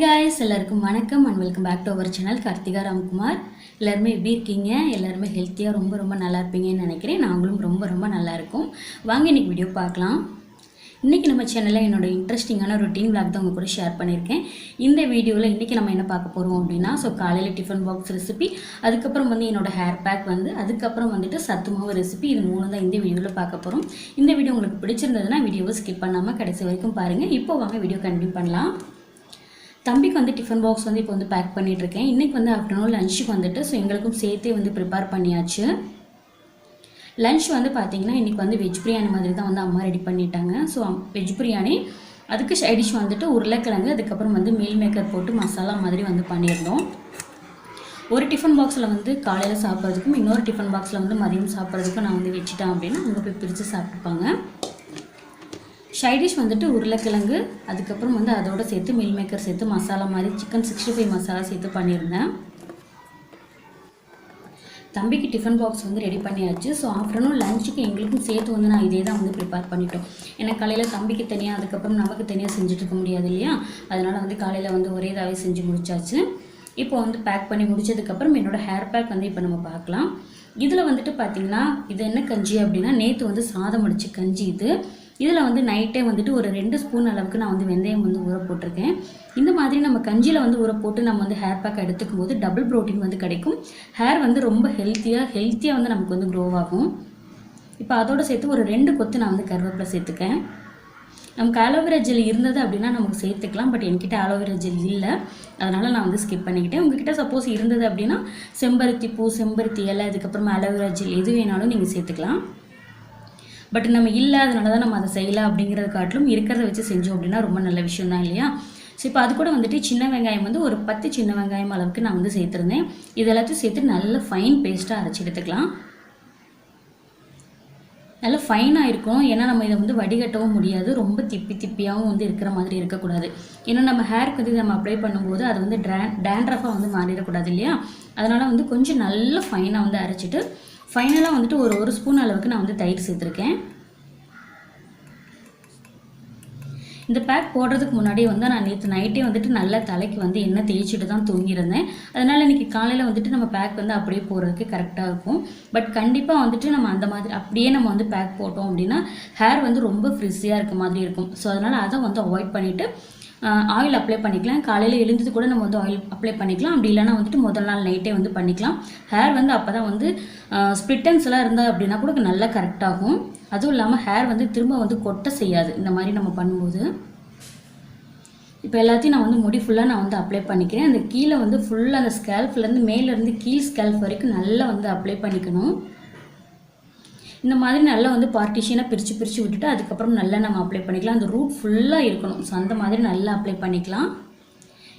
Hi guys எல்லாருக்கும் வணக்கம் and welcome back to our channel Karthika Ramkumar. எல்லாருமே எப்படி இருக்கீங்க? எல்லாருமே ஹெல்த்தியாக ரொம்ப ரொம்ப நல்லா இருப்பீங்கன்னு நினைக்கிறேன். நாங்களும் ரொம்ப ரொம்ப நல்லா இருக்கும். வாங்க இன்றைக்கி வீடியோ பார்க்கலாம். இன்றைக்கி நம்ம சேனலில் என்னோட இன்ட்ரெஸ்டிங்கான ரொட்டீன் vlog தான் உங்கள் கூட ஷேர் பண்ணியிருக்கேன். இந்த வீடியோவில் இன்றைக்கி நம்ம என்ன பார்க்க போகிறோம் அப்படின்னா ஸோ காலையில் டிஃபன் பாக்ஸ் ரெசிபி அதுக்கப்புறம் வந்து என்னோடய ஹேர் பேக் வந்து அதுக்கப்புறம் வந்துட்டு சத்து மாவு ரெசிபி இது மூணு தான் இந்த வீடியோவில் பார்க்க போகிறோம் இந்த வீடியோ உங்களுக்கு பிடிச்சிருந்ததுன்னா வீடியோவை ஸ்கிப் பண்ணாமல் கடைசி வரைக்கும் பாருங்கள் இப்போ வாங்க வீடியோ கண்டினியூ பண்ணலாம். தம்பிக்கு வந்து டிஃபன் பாக்ஸ் வந்து இப்போ வந்து பேக் பண்ணிட்டு இருக்கேன் இன்றைக்கி வந்து ஆஃப்டர்நூன் லஞ்சுக்கு வந்துட்டு ஸோ எங்களுக்கும் சேர்த்தே வந்து ப்ரிப்பேர் பண்ணியாச்சு. லஞ்ச் வந்து பார்த்தீங்கன்னா இன்றைக்கி வந்து வெஜ் பிரியாணி மாதிரி தான் வந்து அம்மா ரெடி பண்ணிட்டாங்க. ஸோ வெஜ் பிரியாணி அதுக்கு சைடிஷ் வந்துட்டு உருளைக்கிழங்கு அதுக்கப்புறம் வந்து மீல் மேக்கர் போட்டு மசாலா மாதிரி வந்து பண்ணியிருந்தோம். ஒரு டிஃபன் பாக்ஸில் வந்து காலையில் சாப்பிட்றதுக்கும் இன்னொரு டிஃபன் பாக்ஸில் வந்து மதியம் சாப்பிட்றதுக்கும் நான் வந்து வச்சுட்டேன் அப்படின்னா அங்கே போய் பிரித்து சாப்பிட்டுப்பாங்க. சைடிஷ் வந்துட்டு உருளைக்கிழங்கு அதுக்கப்புறம் வந்து அதோட சேர்த்து மில் மேக்கர் சேர்த்து மசாலா மாதிரி சிக்கன் சிக்ஸ்டி ஃபைவ் மசாலா சேர்த்து பண்ணியிருந்தேன். தம்பிக்கு டிஃபன் பாக்ஸ் வந்து ரெடி பண்ணியாச்சு. ஸோ ஆஃப்டர்நூன் லஞ்சுக்கு எங்களுக்கும் சேர்த்து வந்து நான் இதே தான் வந்து ப்ரிப்பேர் பண்ணிட்டோம். ஏன்னா காலையில் தம்பிக்கு தனியாக அதுக்கப்புறம் நமக்கு தனியாக செஞ்சுட்டு இருக்க முடியாது இல்லையா? அதனால் வந்து காலையில் வந்து ஒரே இதாகவே செஞ்சு முடிச்சாச்சு. இப்போ வந்து பேக் பண்ணி முடிச்சதுக்கப்புறம் என்னோடய ஹேர் பேக் வந்து இப்போ நம்ம பார்க்கலாம். இதில் வந்துட்டு பார்த்தீங்கன்னா இது என்ன கஞ்சி அப்படின்னா நேற்று வந்து சாதம் அடிச்ச கஞ்சி இது. இதில் வந்து நைட்டே வந்துட்டு ஒரு ரெண்டு ஸ்பூன் அளவுக்கு நான் வந்து வெந்தயம் வந்து ஊற போட்டிருக்கேன். இந்த மாதிரி நம்ம கஞ்சியில் வந்து ஊற போட்டு நம்ம வந்து ஹேர் பேக் எடுத்துக்கும் போது டபுள் ப்ரோட்டீன் வந்து கிடைக்கும். ஹேர் வந்து ரொம்ப ஹெல்த்தியாக ஹெல்த்தியாக வந்து நமக்கு வந்து க்ரோ ஆகும். இப்போ அதோட சேர்த்து ஒரு ரெண்டு கொத்து நான் வந்து கருவேப்பிலை சேர்த்துக்கேன். நமக்கு அலோவேரா ஜெல் இருந்தது அப்படின்னா நமக்கு சேர்த்துக்கலாம் பட் என்கிட்ட அலோவேரா ஜெல் இல்லை. அதனால் நான் வந்து ஸ்கிப் பண்ணிக்கிட்டேன். உங்ககிட்ட சப்போஸ் இருந்தது அப்படின்னா செம்பருத்தி பூ செம்பருத்தி இலை அதுக்கப்புறமா அலோவேரா ஜெல் எது வேணாலும் நீங்கள் சேர்த்துக்கலாம். பட் நம்ம இல்லை அதனால தான் நம்ம அதை செய்யலாம் அப்படிங்கிறத காட்டிலும் இருக்கிறத வச்சு செஞ்சோம் அப்படின்னா ரொம்ப நல்ல விஷயம் தான் இல்லையா? ஸோ இப்போ அது கூட வந்துட்டு சின்ன வெங்காயம் வந்து ஒரு பத்து சின்ன வெங்காயம் அளவுக்கு நான் வந்து சேர்த்துருந்தேன். இது எல்லாத்தையும் சேர்த்து நல்ல ஃபைன் பேஸ்ட்டாக அரைச்சி எடுத்துக்கலாம். நல்ல ஃபைனாக இருக்கும். ஏன்னா நம்ம இதை வந்து வடிகட்டவும் முடியாது. ரொம்ப திப்பி திப்பியாகவும் வந்து இருக்கிற மாதிரி இருக்கக்கூடாது. ஏன்னா நம்ம ஹேருக்கு வந்து நம்ம அப்ளை பண்ணும்போது அது வந்து ட்ரான் டேண்ட்ரஃபாக வந்து மாறிடக்கூடாது இல்லையா? அதனால் வந்து கொஞ்சம் நல்ல ஃபைனாக வந்து அரைச்சிட்டு ஃபைனலாக வந்துட்டு ஒரு ஒரு ஸ்பூன் அளவுக்கு நான் வந்து தயிர் சேர்த்துருக்கேன். இந்த பேக் போடுறதுக்கு முன்னாடியே வந்து நான் நேற்று நைட்டே வந்துட்டு நல்லா தலைக்கு வந்து எண்ணெய் தேய்ச்சிட்டு தான் தூங்கியிருந்தேன். அதனால் இன்றைக்கி காலையில் வந்துட்டு நம்ம பேக் வந்து அப்படியே போடுறதுக்கு கரெக்டாக இருக்கும். பட் கண்டிப்பாக வந்துட்டு நம்ம அந்த மாதிரி அப்படியே நம்ம வந்து பேக் போட்டோம் அப்படின்னா ஹேர் வந்து ரொம்ப ஃப்ரிஸியாக இருக்க மாதிரி இருக்கும். ஸோ அதனால் அதை வந்து அவாய்ட் பண்ணிவிட்டு ஆயில் அப்ளை பண்ணிக்கலாம். காலையில் எழுந்தது கூட நம்ம வந்து ஆயில் அப்ளை பண்ணிக்கலாம். அப்படி இல்லைன்னா வந்துட்டு முதல் நாள் நைட்டே வந்து பண்ணிக்கலாம். ஹேர் வந்து அப்போ தான் வந்து ஸ்ப்ளிட்டன்ஸ் எல்லாம் இருந்தால் அப்படின்னா கூட நல்லா கரெக்டாகும் அதுவும் இல்லாமல் ஹேர் வந்து திரும்ப வந்து கொட்ட செய்யாது. இந்த மாதிரி நம்ம பண்ணும்போது. இப்போ எல்லாத்தையும் நான் வந்து முடி ஃபுல்லாக நான் வந்து அப்ளை பண்ணிக்கிறேன். அந்த கீழே வந்து ஃபுல்லாக அந்த ஸ்கேல்ஃப்லேருந்து மேலேருந்து கீழ் ஸ்கேல்ஃப் வரைக்கும் நல்லா வந்து அப்ளை பண்ணிக்கணும். இந்த மாதிரி நல்லா வந்து பார்ட்டிஷனாக பிரித்து பிரித்து விட்டுட்டு அதுக்கப்புறம் நல்லா நம்ம அப்ளை பண்ணிக்கலாம். அந்த ரூட் ஃபுல்லாக இருக்கணும். ஸோ அந்த மாதிரி நல்லா அப்ளை பண்ணிக்கலாம்.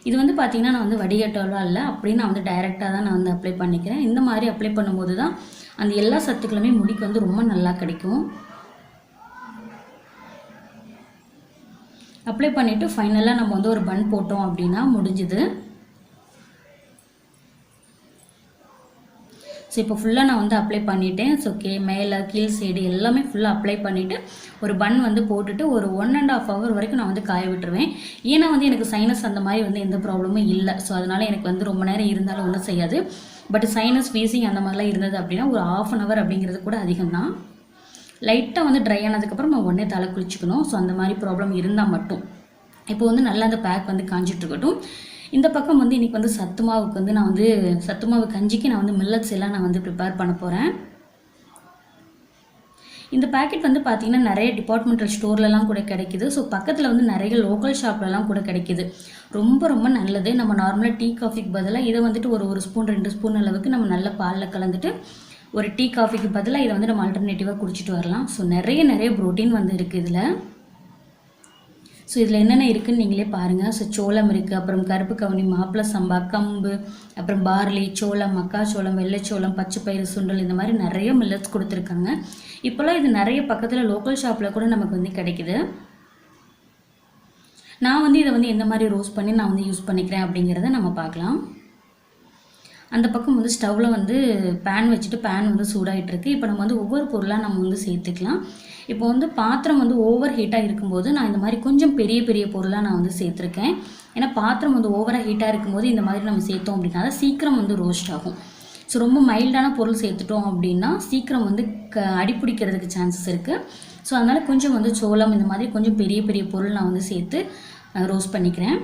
இது வந்து பார்த்திங்கன்னா நான் வந்து வடிகட்டலாம் இல்லை. அப்படியே நான் வந்து டைரெக்டாக தான் நான் வந்து அப்ளை பண்ணிக்கிறேன். இந்த மாதிரி அப்ளை பண்ணும்போது தான் அந்த எல்லா சத்துக்களுமே முடிக்கு வந்து ரொம்ப நல்லா கிடைக்கும். அப்ளை பண்ணிவிட்டு ஃபைனலாக நம்ம வந்து ஒரு பன் போட்டோம் அப்படின்னா முடிஞ்சுது. ஸோ இப்போ ஃபுல்லாக நான் வந்து அப்ளை பண்ணிட்டேன். ஸோ கே மேலே கீழ் சைடு எல்லாமே ஃபுல்லாக அப்ளை பண்ணிவிட்டு ஒரு பன் வந்து போட்டுட்டு ஒரு ஒன் அண்ட் ஆஃப் ஹவர் வரைக்கும் நான் வந்து காய விட்டுருவேன். ஏன்னா வந்து எனக்கு சைனஸ் அந்த மாதிரி வந்து எந்த ப்ராப்ளமும் இல்லை. ஸோ அதனால் எனக்கு வந்து ரொம்ப நேரம் இருந்தாலும் ஒன்றும் செய்யாது. பட் சைனஸ் ஃபீஸிங் அந்த மாதிரிலாம் இருந்தது அப்படின்னா ஒரு ஆஃப் அன் ஹவர் அப்படிங்கிறது கூட அதிகம் தான் லைட்டாக வந்து ட்ரை ஆனதுக்கப்புறம் நம்ம உடனே தலை குளிச்சுக்கணும். ஸோ அந்த மாதிரி ப்ராப்ளம் இருந்தால் மட்டும். இப்போ வந்து நல்லா அந்த பேக் வந்து காஞ்சிட்டு இருக்கட்டும். இந்த பக்கம் வந்து இன்றைக்கி வந்து சத்து மாவுக்கு வந்து நான் வந்து சத்து மாவு கஞ்சிக்கு நான் வந்து மில்லட்ஸ் எல்லாம் நான் வந்து ப்ரிப்பேர் பண்ண போகிறேன் இந்த பேக்கெட் வந்து பார்த்திங்கன்னா நிறைய டிபார்ட்மெண்டல் ஸ்டோர்லலாம் கூட கிடைக்குது. ஸோ பக்கத்தில் வந்து நிறைய லோக்கல் ஷாப்லலாம் கூட கிடைக்குது. ரொம்ப ரொம்ப நல்லது. நம்ம நார்மலாக டீ காஃபிக்கு பதிலாக இதை வந்துட்டு ஒரு ஒரு ஸ்பூன் ரெண்டு ஸ்பூன் அளவுக்கு நம்ம நல்ல பாலில் கலந்துட்டு ஒரு டீ காஃபிக்கு பதிலாக இதை வந்து நம்ம ஆல்டர்னேட்டிவாக குடிச்சிட்டு வரலாம். ஸோ நிறைய நிறைய ப்ரோட்டீன் வந்து இருக்குது இதில். ஸோ இதில் என்னென்ன இருக்குன்னு நீங்களே பாருங்கள் ஸோ சோளம் இருக்குது அப்புறம் கருப்பு கவுனி மாப்பிள சம்பா கம்பு அப்புறம் பார்லி சோளம் மக்காச்சோளம் வெள்ளைச்சோளம் பச்சைப்பயிறு சுண்டல் இந்த மாதிரி நிறைய மில்லட்ஸ் கொடுத்துருக்காங்க. இப்போல்லாம் இது நிறைய பக்கத்தில் லோக்கல் ஷாப்பில் கூட நமக்கு வந்து கிடைக்குது. நான் வந்து இதை வந்து எந்த மாதிரி ரோஸ் பண்ணி நான் வந்து யூஸ் பண்ணிக்கிறேன் அப்படிங்கிறத நம்ம பார்க்கலாம். அந்த பக்கம் வந்து ஸ்டவ்வில் வந்து பேன் வச்சுட்டு பேன் வந்து சூடாகிட்டு இருக்கு இப்போ நம்ம வந்து ஒவ்வொரு பொருளாக நம்ம வந்து சேர்த்துக்கலாம். இப்போ வந்து பாத்திரம் வந்து ஓவர் ஹீட்டாக இருக்கும்போது நான் இந்த மாதிரி கொஞ்சம் பெரிய பெரிய பொருளாக நான் வந்து சேர்த்துருக்கேன். ஏன்னா பாத்திரம் வந்து ஓவராக ஹீட்டாக இருக்கும்போது இந்த மாதிரி நம்ம சேர்த்தோம் அப்படின்னா தான் சீக்கிரம் வந்து ரோஸ்ட் ஆகும். ஸோ ரொம்ப மைல்டான பொருள் சேர்த்துட்டோம் அப்படின்னா சீக்கிரம் வந்து க அடிப்பிடிக்கிறதுக்கு சான்சஸ் இருக்குது ஸோ அதனால் கொஞ்சம் வந்து சோளம் இந்த மாதிரி கொஞ்சம் பெரிய பெரிய பொருள் நான் வந்து சேர்த்து ரோஸ்ட் பண்ணிக்கிறேன்.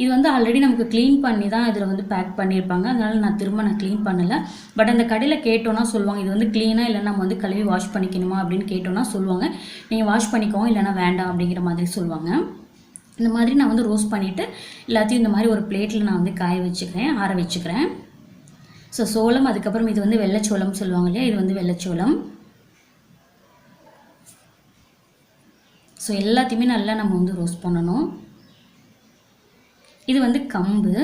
இது வந்து ஆல்ரெடி நமக்கு க்ளீன் பண்ணி தான் இதில் வந்து பேக் பண்ணியிருப்பாங்க. அதனால நான் திரும்ப நான் க்ளீன் பண்ணலை. பட் அந்த கடையில் கேட்டோன்னா சொல்லுவாங்க இது வந்து க்ளீனாக இல்லை நம்ம வந்து கழுவி வாஷ் பண்ணிக்கணுமா? அப்படின்னு கேட்டோன்னா சொல்லுவாங்க. நீங்கள் வாஷ் பண்ணிக்கோங்க இல்லைனா வேண்டாம் அப்படிங்கிற மாதிரி சொல்லுவாங்க. இந்த மாதிரி நான் வந்து ரோஸ்ட் பண்ணிவிட்டு எல்லாத்தையும் இந்த மாதிரி ஒரு பிளேட்டில் நான் வந்து காய வச்சுக்கிறேன் ஆற வச்சுக்கிறேன். ஸோ சோளம் அதுக்கப்புறம் இது வந்து வெள்ளைச்சோளம் சொல்லுவாங்க இல்லையா? இது வந்து வெள்ளைச்சோளம் ஸோ எல்லாத்தையுமே நல்லா நம்ம வந்து ரோஸ்ட் பண்ணணும். இது வந்து கம்பு.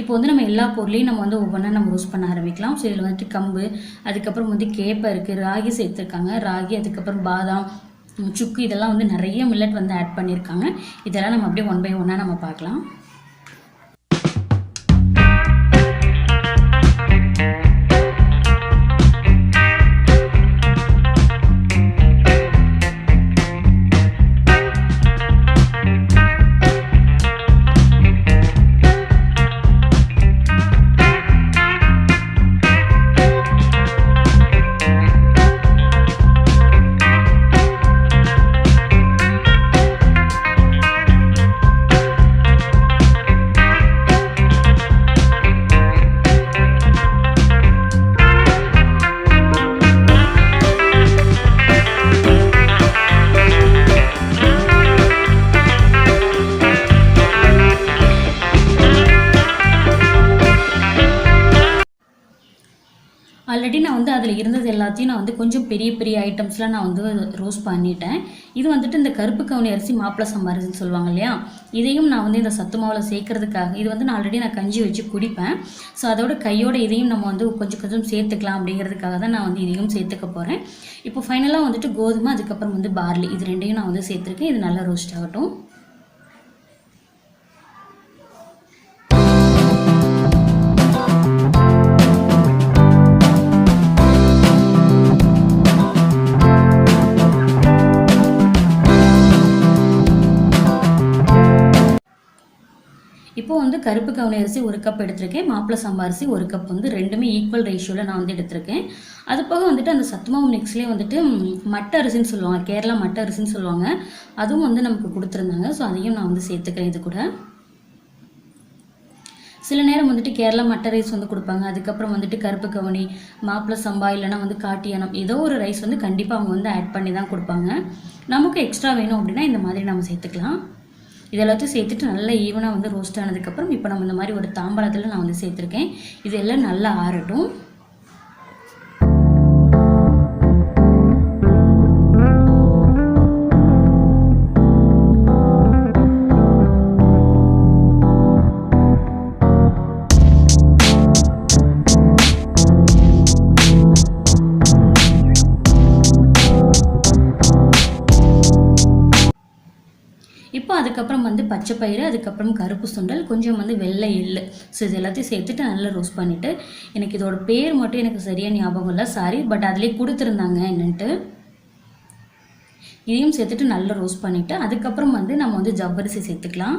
இப்போ வந்து நம்ம எல்லா பொருளையும் நம்ம வந்து ஒவ்வொன்றா நம்ம யூஸ் பண்ண ஆரம்பிக்கலாம். ஸோ இதில் வந்துட்டு கம்பு அதுக்கப்புறம் வந்து கேப்பை இருக்குது ராகி சேர்த்துருக்காங்க. ராகி அதுக்கப்புறம் பாதாம் சுக்கு இதெல்லாம் வந்து நிறைய மில்லட் வந்து ஆட் பண்ணியிருக்காங்க இதெல்லாம் நம்ம அப்படியே ஒன் பை ஒன்னாக நம்ம பார்க்கலாம். அதில் இருந்தது எல்லாத்தையும் நான் வந்து கொஞ்சம் பெரிய பெரிய ஐட்டம்ஸ்லாம் நான் வந்து ரோஸ் பண்ணிட்டேன். இது வந்துட்டு இந்த கருப்பு கவுனி அரிசி மாப்பிள சம்பா அரிசின்னு சொல்லுவாங்க இல்லையா? இதையும் நான் வந்து இந்த சத்து மாவில் சேர்க்கறதுக்காக இது வந்து நான் ஆல்ரெடி நான் கஞ்சி வச்சு குடிப்பேன். ஸோ அதோட கையோட இதையும் நம்ம வந்து கொஞ்சம் கொஞ்சம் சேர்த்துக்கலாம் அப்படிங்கிறதுக்காக தான் நான் வந்து இதையும் சேர்த்துக்க போகிறேன் இப்போ ஃபைனலாக வந்துட்டு கோதுமை அதுக்கப்புறம் வந்து பார்லி இது ரெண்டையும் நான் வந்து சேர்த்துருக்கேன். இது நல்லா ரோஸ்ட் ஆகட்டும். இப்போ வந்து கருப்பு கவுனி அரிசி ஒரு கப் எடுத்திருக்கேன். மாப்பிள சம்பா அரிசி ஒரு கப் வந்து ரெண்டுமே ஈக்குவல் ரேஷியோவில் நான் வந்து எடுத்திருக்கேன். அது போக வந்துட்டு அந்த சத்துமாவு மிக்ஸ்லேயே வந்துட்டு மட்டை அரிசின்னு சொல்லுவாங்க. கேரளா மட்டை அரிசின்னு சொல்லுவாங்க. அதுவும் வந்து நமக்கு கொடுத்துருந்தாங்க. ஸோ அதையும் நான் வந்து சேர்த்துக்கிறேன் இது கூட. சில நேரம் வந்துட்டு கேரளா மட்டை ரைஸ் வந்து கொடுப்பாங்க. அதுக்கப்புறம் வந்துட்டு கருப்பு கவுனி மாப்பிள சம்பா இல்லைன்னா வந்து காட்டியானம் ஏதோ ஒரு ரைஸ் வந்து கண்டிப்பாக அவங்க வந்து ஆட் பண்ணி தான் கொடுப்பாங்க. நமக்கு எக்ஸ்ட்ரா வேணும் அப்படின்னா இந்த மாதிரி நம்ம சேர்த்துக்கலாம். இதெல்லாத்தையும் சேர்த்துட்டு நல்லா ஈவனாக வந்து ரோஸ்ட் ஆனதுக்கப்புறம் இப்போ நம்ம இந்த மாதிரி ஒரு தாம்பாளத்தில் நான் வந்து சேர்த்துருக்கேன். இது எல்லாம் நல்லா ஆறட்டும். அதுக்கப்புறம் வந்து பச்சை பயிறு அதுக்கப்புறம் கருப்பு சுண்டல் கொஞ்சம் வந்து வெள்ளை எள்ளு. ஸோ இது எல்லாத்தையும் சேர்த்துட்டு நல்லா ரோஸ்ட் பண்ணிவிட்டு எனக்கு இதோட பேர் மட்டும் எனக்கு சரியாக ஞாபகம் இல்லை சாரி பட் அதிலே கொடுத்துருந்தாங்க என்னன்ட்டு. இதையும் சேர்த்துட்டு நல்லா ரோஸ்ட் பண்ணிவிட்டு அதுக்கப்புறம் வந்து நம்ம வந்து ஜவ்வரிசி சேர்த்துக்கலாம்.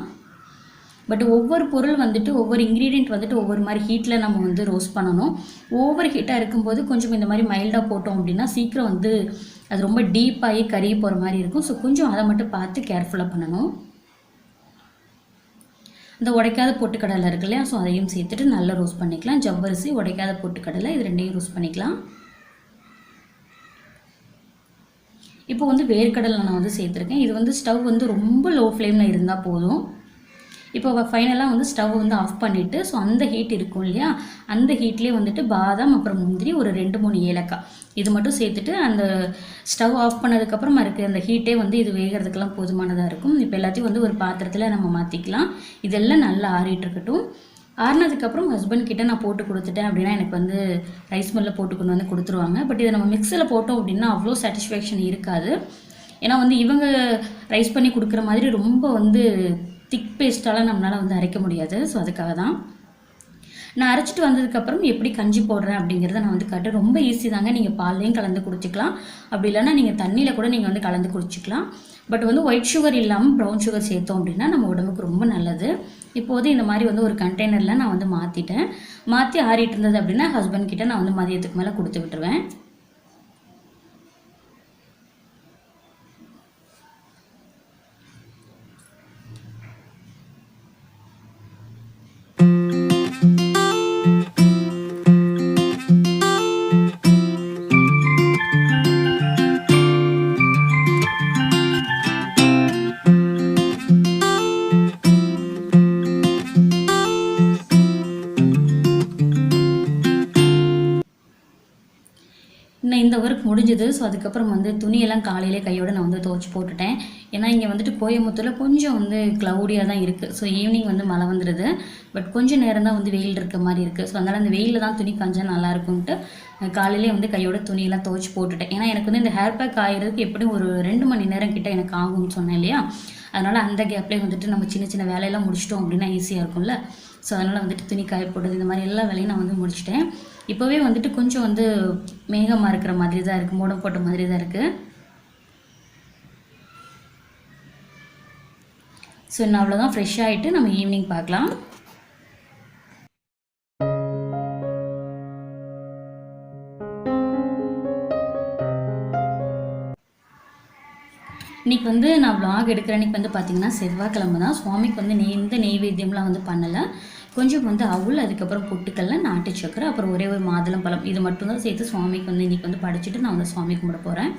பட் ஒவ்வொரு பொருள் வந்துட்டு ஒவ்வொரு இன்க்ரீடியண்ட் வந்துட்டு ஒவ்வொரு மாதிரி ஹீட்டில் நம்ம வந்து ரோஸ்ட் பண்ணணும். ஓவர் ஹீட்டாக இருக்கும்போது கொஞ்சம் இந்த மாதிரி மைல்டாக போட்டோம் அப்படின்னா சீக்கிரம் வந்து அது ரொம்ப டீப்பாகி கறி போகிற மாதிரி இருக்கும். ஸோ கொஞ்சம் அதை மட்டும் பார்த்து கேர்ஃபுல்லாக பண்ணணும். இந்த உடைக்காத பொட்டுக்கடலை இருக்கு இல்லையா? ஸோ அதையும் சேர்த்துட்டு நல்லா ரோஸ்ட் பண்ணிக்கலாம். ஜவ்வரிசி உடைக்காத பொட்டுக்கடலை இது ரெண்டையும் ரோஸ்ட் பண்ணிக்கலாம். இப்போ வந்து வேர்க்கடலை நான் வந்து சேர்த்துருக்கேன். இது வந்து ஸ்டவ் வந்து ரொம்ப லோ ஃப்ளேமில் இருந்தால் போதும். இப்போ ஃபைனலாக வந்து ஸ்டவ் வந்து ஆஃப் பண்ணிவிட்டு ஸோ அந்த ஹீட் இருக்கும் இல்லையா? அந்த ஹீட்லேயே வந்துட்டு பாதாம் அப்புறம் முந்திரி ஒரு ரெண்டு மூணு ஏலக்காய். இது மட்டும் சேர்த்துட்டு அந்த ஸ்டவ் ஆஃப் பண்ணதுக்கப்புறம் இருக்க அந்த ஹீட்டே வந்து இது வேகிறதுக்கெல்லாம் போதுமானதாக இருக்கும். இப்போ எல்லாத்தையும் வந்து ஒரு பாத்திரத்தில் நம்ம மாற்றிக்கலாம் இதெல்லாம் நல்லா ஆறிட்டு இருக்கட்டும். ஆறினதுக்கப்புறம் ஹஸ்பண்ட் கிட்டே நான் போட்டு கொடுத்துட்டேன் அப்படின்னா எனக்கு வந்து ரைஸ் மில்லில் போட்டு கொண்டு வந்து கொடுத்துருவாங்க. பட் இதை நம்ம மிக்ஸில் போட்டோம் அப்படின்னா அவ்வளோ சாட்டிஸ்ஃபேக்ஷன் இருக்காது. ஏன்னா வந்து இவங்க ரைஸ் பண்ணி கொடுக்குற மாதிரி ரொம்ப வந்து திக் பேஸ்ட்டாலாம் நம்மளால் வந்து அரைக்க முடியாது. ஸோ அதுக்காக தான் நான் அரைச்சிட்டு வந்ததுக்கப்புறம் எப்படி கஞ்சி போடுறேன் அப்படிங்கிறத நான் வந்து காட்டுறேன் ரொம்ப ஈஸி தாங்க. நீங்கள் பால்லையும் கலந்து குடிச்சிக்கலாம். அப்படி இல்லைன்னா நீங்கள் தண்ணியில் கூட நீங்கள் வந்து கலந்து குடிச்சிக்கலாம். பட் வந்து ஒயிட் சுகர் இல்லாமல் ப்ரௌன் சுகர் சேர்த்தோம் அப்படின்னா நம்ம உடம்புக்கு ரொம்ப நல்லது. இப்போது இந்த மாதிரி வந்து ஒரு கண்டெய்னரில் நான் வந்து மாற்றிட்டேன் மாற்றி ஆறிட்டு இருந்தது அப்படின்னா ஹஸ்பண்ட் கிட்டே நான் வந்து மதியத்துக்கு மேலே கொடுத்து விட்டுருவேன். இன்னும் இந்த ஒர்க் முடிஞ்சது. ஸோ அதுக்கப்புறம் வந்து துணியெல்லாம் காலையிலே கையோடு நான் வந்து துவச்சி போட்டுட்டேன். ஏன்னா இங்கே வந்துட்டு கோயம்புத்தூரில் கொஞ்சம் வந்து க்ளவுடியாக தான் இருக்குது ஸோ ஈவினிங் வந்து மழை வந்துடுது பட் கொஞ்சம் நேரம் தான் வந்து வெயில் இருக்க மாதிரி இருக்குது ஸோ அதனால் அந்த வெயிலில் தான் துணி காஞ்சால் நல்லா இருக்கும்ன்ட்டு காலையிலே வந்து கையோட துணியெல்லாம் துவைச்சி போட்டுட்டேன். ஏன்னா எனக்கு வந்து இந்த ஹேர் பேக் ஆகிறதுக்கு எப்படியும் ஒரு ரெண்டு மணி நேரம் கிட்ட எனக்கு ஆகும்னு சொன்னேன் இல்லையா? அதனால் அந்த கேப்லேயே வந்துட்டு நம்ம சின்ன சின்ன வேலையெல்லாம் முடிச்சிட்டோம் அப்படின்னா ஈஸியாக இருக்கும்ல? ஸோ அதனால் வந்துட்டு துணி காய போடுறது இந்த மாதிரி எல்லா வேலையும் நான் வந்து முடிச்சிட்டேன். இப்போவே வந்துட்டு கொஞ்சம் வந்து மேகமாக இருக்கிற மாதிரி தான் இருக்குது மூடம் போட்ட மாதிரி தான் இருக்குது ஸோ நான் அவ்வளோதான் ஃப்ரெஷ் ஆகிட்டு நம்ம ஈவினிங் பார்க்கலாம். இன்னைக்கு வந்து நான் vlog எடுக்கிற அன்னைக்கு வந்து பார்த்திங்கன்னா செவ்வாய்க்கிழமை தான். சுவாமிக்கு வந்து நெய் இந்த நெய்வேத்தியம்லாம் வந்து பண்ணலை. கொஞ்சம் வந்து அவுள் அதுக்கப்புறம் பொட்டுக்கல்ல நாட்டு சக்கரை அப்புறம் ஒரே ஒரு மாதுளம் பழம். இது மட்டும்தான் சேர்த்து சுவாமிக்கு வந்து இன்றைக்கி வந்து படைச்சிட்டு நான் வந்து சுவாமி கும்பிட போகிறேன்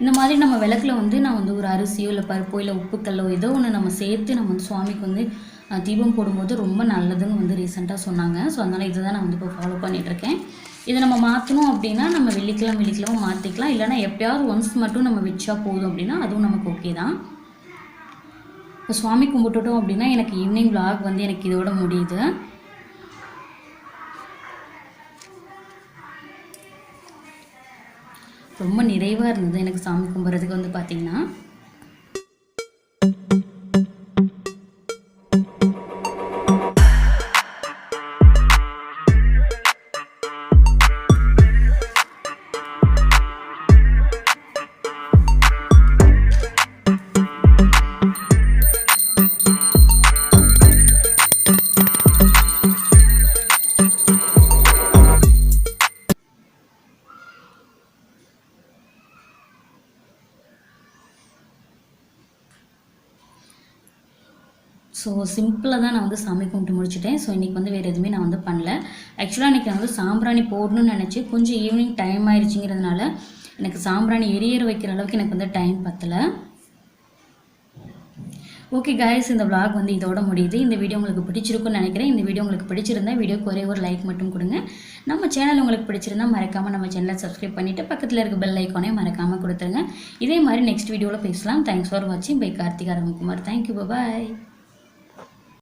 இந்த மாதிரி நம்ம விளக்குல வந்து நான் வந்து ஒரு அரிசியோ இல்லை பருப்போ இல்லை உப்புக்கல்லோ ஏதோ ஒன்று நம்ம சேர்த்து நம்ம வந்து சுவாமிக்கு வந்து தீபம் போடும்போது ரொம்ப நல்லதுன்னு வந்து ரீசெண்டாக சொன்னாங்க. ஸோ அதனால் இதை தான் நான் வந்து இப்போ ஃபாலோ பண்ணிகிட்ருக்கேன் இதை நம்ம மாற்றணும் அப்படின்னா நம்ம வெள்ளிக்கிழமை வெள்ளிக்கிழமை மாற்றிக்கலாம் இல்லைன்னா எப்பயாவது ஒன்ஸ் மட்டும் நம்ம வச்சா போதும் அப்படின்னா அதுவும் நமக்கு ஓகே தான். இப்போ சுவாமி கும்பிட்டுட்டோம் அப்படின்னா எனக்கு ஈவினிங் vlog வந்து எனக்கு இதோட முடியுது. ரொம்ப நிறைவாக இருந்தது எனக்கு சாமி கும்பிட்றதுக்கு வந்து பார்த்தீங்கன்னா ஸோ சிம்பிளாக தான் நான் வந்து சாமி கும்பிட்டு முடிச்சிட்டேன். ஸோ இன்றைக்கி வந்து வேறு எதுவுமே நான் வந்து பண்ணல. ஆக்சுவலாக இன்றைக்கி நான் வந்து சாம்பிராணி போடணும்னு நினச்சி கொஞ்சம் ஈவினிங் டைம் ஆயிடுச்சுங்கிறதுனால எனக்கு சாம்பிராணி எரியற வைக்கிற அளவுக்கு எனக்கு வந்து டைம் பத்தலை. ஓகே காய்ஸ் இந்த விளாக் வந்து இதோட முடியுது. இந்த வீடியோ உங்களுக்கு பிடிச்சிருக்கும்னு நினைக்கிறேன். இந்த வீடியோ உங்களுக்கு பிடிச்சிருந்தா வீடியோக்கு ஒரே ஒரு லைக் மட்டும் கொடுங்க. நம்ம சேனல் உங்களுக்கு பிடிச்சிருந்தா மறக்காமல் நம்ம சேனலை சப்ஸ்கிரைப் பண்ணிவிட்டு பக்கத்தில் இருக்க பெல் ஐக்கானே மறக்காமல் கொடுத்துருங்க. இதே மாதிரி நெக்ஸ்ட் வீடியோவில் பேசலாம். தேங்க்ஸ் ஃபார் வாட்சிங் bye Karthika Ravikumar thank you bye